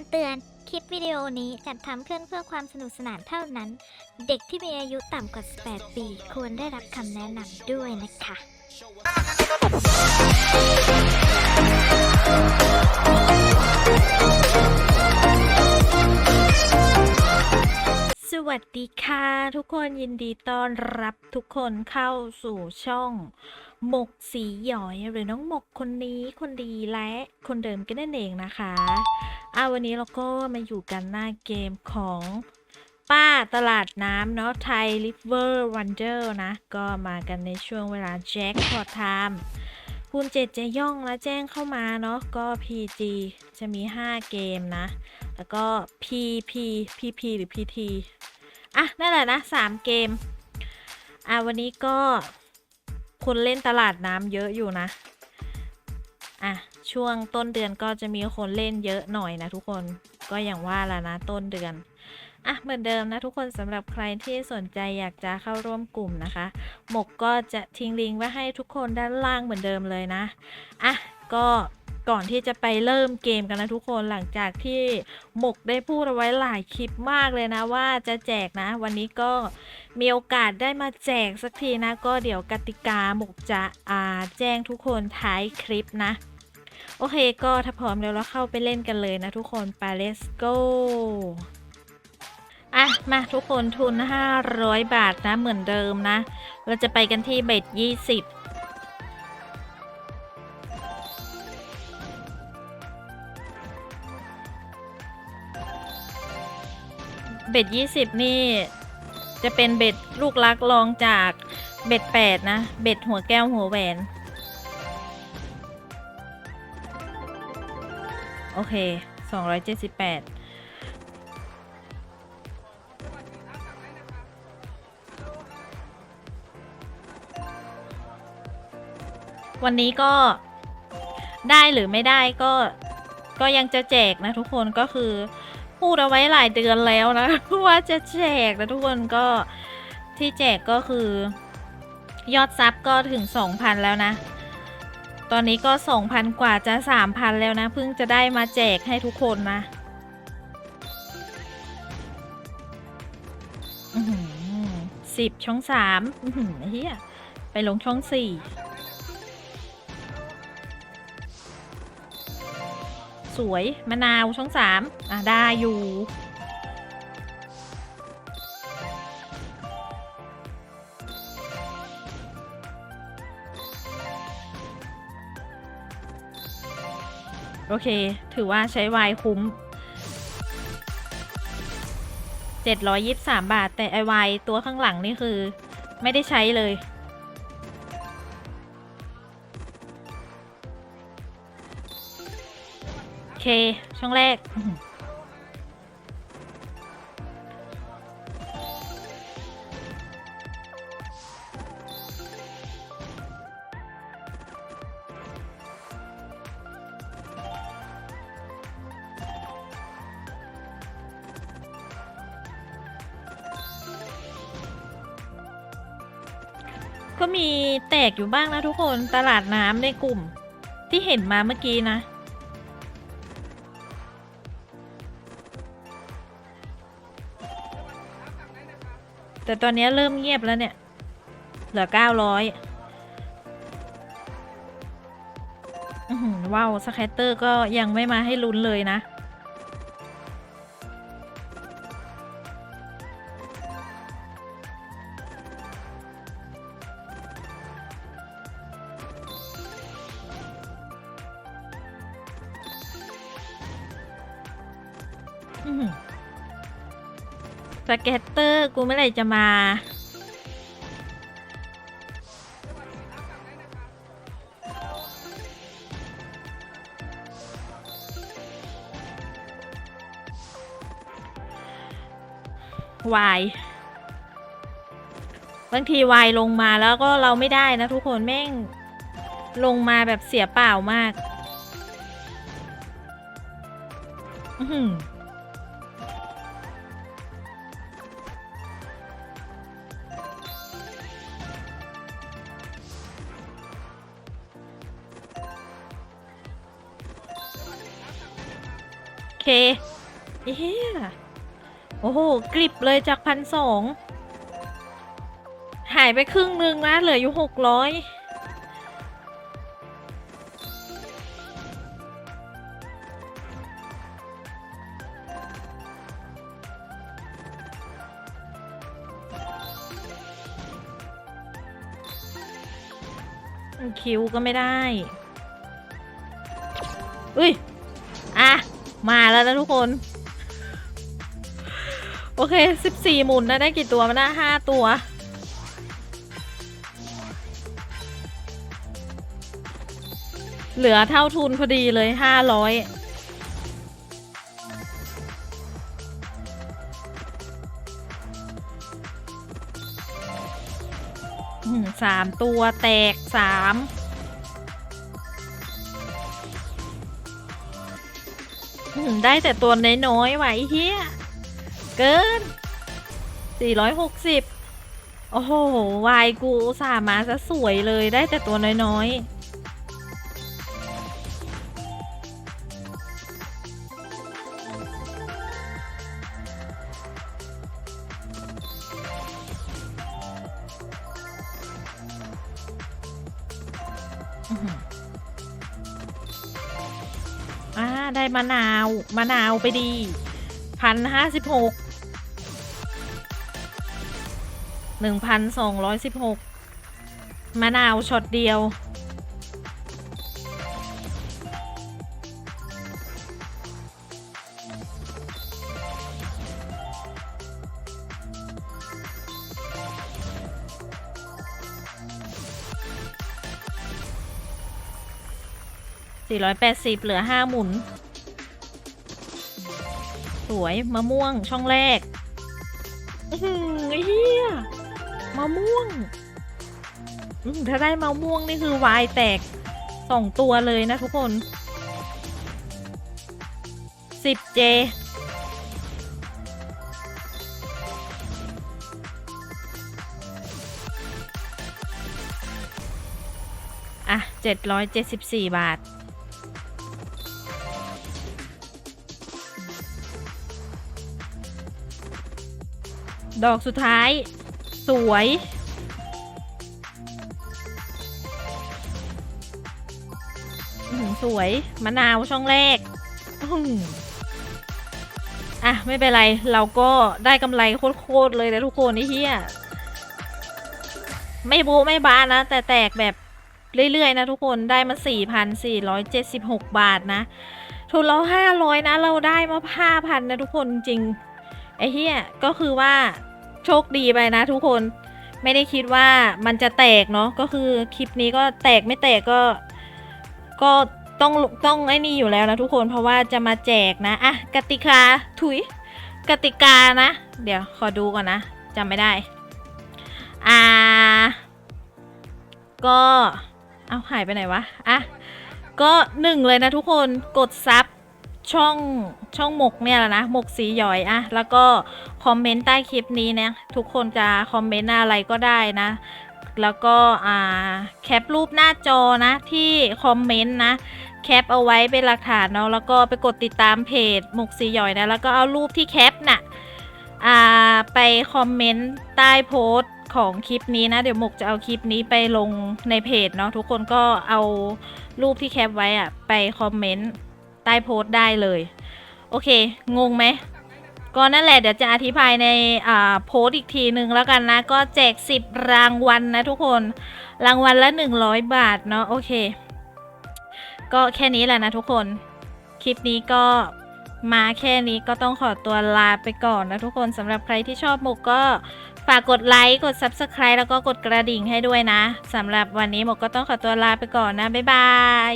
ำเตือน คลิปวิดีโอนี้จัดทำขึ้นเพื่อความสนุกสนานเท่านั้น เด็กที่มีอายุต่ำกว่า 18 ปี ควรได้รับคำแนะนำด้วยนะคะ สวัสดีค่ะ ทุกคนยินดีต้อนรับทุกคนเข้าสู่ช่อง หมกสีหยอยหรือน้องหมกคนนี้คนดีและคนเดิมกันนั่นเองนะคะอ่าวันนี้เราก็มาอยู่กันหน้าเกมของป้าตลาดน้ำเนาะไทยริเวอร์วันเดอร์นะ ก็มากันในช่วงเวลาแจ็คพอตไทม์คุณเจเจย่องและแจ้งเข้ามาเนาะก็ PG จะมี 5 เกมนะ แล้วก็ PP PP หรือ PT อะ นั่นแหละนะ 3 เกม อะ วันนี้ก็ คนเล่นตลาดน้ำเยอะอยู่นะ อะ ช่วงต้นเดือนก็จะมีคนเล่นเยอะหน่อยนะทุกคน ก็อย่างว่าแหละนะต้นเดือน อะ เหมือนเดิมนะทุกคนสำหรับใครที่สนใจอยากจะเข้าร่วมกลุ่มนะคะ หมกก็จะทิ้งลิงก์ไว้ให้ทุกคนด้านล่างเหมือนเดิมเลยนะ อะ ก็ ก่อนที่จะไปเริ่มเกมกันนะทุกคนหลังจากที่หมกได้พูดเอาไว้หลายคลิปมากเลยนะว่าจะแจกนะ วันนี้ก็มีโอกาสได้มาแจกสักทีนะ ก็เดี๋ยวกติกาหมกจะอ่าแจ้งทุกคนท้ายคลิปนะ โอเคก็ถ้าพร้อมแล้วเราเข้าไปเล่นกันเลยนะทุกคนไป let's go อะ มาทุกคนทุน 500 บาทนะเหมือนเดิมนะ เราจะไปกันที่เบ็ด20 เบ็ดยี่สิบนี่ จะเป็นเบ็ดลูกลักรองจากเบ็ดแปดนะ เบ็ดหัวแก้วหัวแหวน โอเคสองร้อยเจ็ดสิบแปดวันนี้ก็ได้หรือไม่ได้ก็ก็ยังจะแจกนะทุกคนก็คือ พูดเอาไว้หลายเดือนแล้วนะ ว่าจะแจกนะทุกคนก็ที่แจกก็คือยอดซับก็ถึง 2,000 แล้วนะ ตอนนี้ก็ 2,000 กว่าจะ 3,000 แล้วนะเพิ่งจะได้มาแจกให้ทุกคนนะสิบช่องสามเฮียไปลงช่องสี่ สวยมะนาวช่องสามอะได้อยู่ โอเค ถือว่าใช้วายคุ้ม 723 บาท แต่ไอวายตัวข้างหลังนี่คือ ไม่ได้ใช้เลย เค ช่องแรก ก็มีแตกอยู่บ้างนะทุกคนตลาดน้ำในกลุ่ม ที่เห็นมาเมื่อกี้นะ แต่ตอนนี้เริ่มเงียบแล้วเนี่ย เหลือเก้าร้อยว้าวสแคตเตอร์ก็ยังไม่มาให้ลุ้นเลยนะ อื้อหือ สเก็ตเตอร์กูเมื่อไหร่จะมา วาย บางทีวายลงมาแล้วก็เราไม่ได้นะทุกคนแม่ง ลงมาแบบเสียเปล่ามาก อื้ เคเคเอ๊ะโอ้โหกริบเลยจากพันสองหายไปครึ่งนึงนะ เหลืออยู่หกร้อยคิวก็ไม่ได้ อุ้ย มาแล้วนะทุกคน โอเคสิบสี่หมุนนะได้กี่ตัวมันนะห้าตัว เหลือเท่าทุนพอดีเลยห้าร้อยสามตัวแตกสาม ได้แต่ตัวน้อยๆไหวเฮียเกิน 460 โอ้โห วายกูสามาซะสวยเลยได้แต่ตัวน้อยๆ ได้มะนาวมะนาวไปดีพันห้าสิบหกหนึ่งพันสองร้อยสิบหกมะนาวช็อตเดียวสี่ร้อยแปดสิบเหลือห้าหมุน วยมะม่วงช่องแรกอือเหี้ยมะม่วงถ้าได้มะม่วงนี่คือวายแตกสองตัวเลยนะทุกคนสิบเจอะเจ็ดร้อยเจ็ดสิบสี่บาท ดอกสุดท้าย สวย สวย มะนาวช่องแรกอื้มอะ ไม่เป็นไร เราก็ได้กำไรโคตรเลยนะทุกคนไอ้เหี้ยไม่บะไม่บ้านะ แต่แตกแบบเรื่อย ๆ นะทุกคนได้มา 4,476 บาทนะ ทุนเรา 500 นะ เราได้มา 5,000 นะทุกคนจริง ไอ้เหี้ย ก็คือว่า โชคดีไปนะทุกคนไม่ได้คิดว่ามันจะแตกเนาะก็คือคลิปนี้ก็แตกไม่แตกก็ ก็ต้องต้องไอ้นี่อยู่แล้วนะทุกคนเพราะว่าจะมาแจกนะอะกติกาถุยกติกานะ เดี๋ยวขอดูก่อนนะจำไม่ได้ อ่า ก็เอาหายไปไหนวะอะก็หนึ่งเลยนะทุกคนกดซับ ช่องช่องหมกเนี่ยแหละนะหมกสีหยอยอะแล้วก็คอมเมนต์ใต้คลิปนี้นะทุกคนจะคอมเมนต์อะไรก็ได้นะ แล้วก็อ่าแคปรูปหน้าจอนะที่คอมเมนต์นะแคปเอาไว้เป็นหลักฐานเนาะแล้วก็ไปกดติดตามเพจหมกสีหยอยนะแล้วก็เอารูปที่แคปน่ะอ่าไปคอมเมนต์ใต้โพสต์ของคลิปนี้นะ เดี๋ยวหมกจะเอาคลิปนี้ไปลงในเพจเนาะทุกคนก็เอารูปที่แคปไว้อะไปคอมเมนต์ ใต้โพสต์ได้เลย โอเค งงไหมก็นั่นแหละเดี๋ยวจะอธิบายในอ่าโพสต์อีกทีหนึ่งแล้วกันนะ ก็แจก 10 รางวัลนะทุกคน รางวัลละ 100 บาทเนาะโอเค ก็แค่นี้แหละนะทุกคน คลิปนี้ก็มาแค่นี้ก็ต้องขอตัวลาไปก่อนนะทุกคนสำหรับใครที่ชอบหมกก็ฝากกดไลค์กด Subscribe แล้วก็กดกระดิ่งให้ด้วยนะสำหรับวันนี้หมกก็ต้องขอตัวลาไปก่อนนะ บ๊ายบาย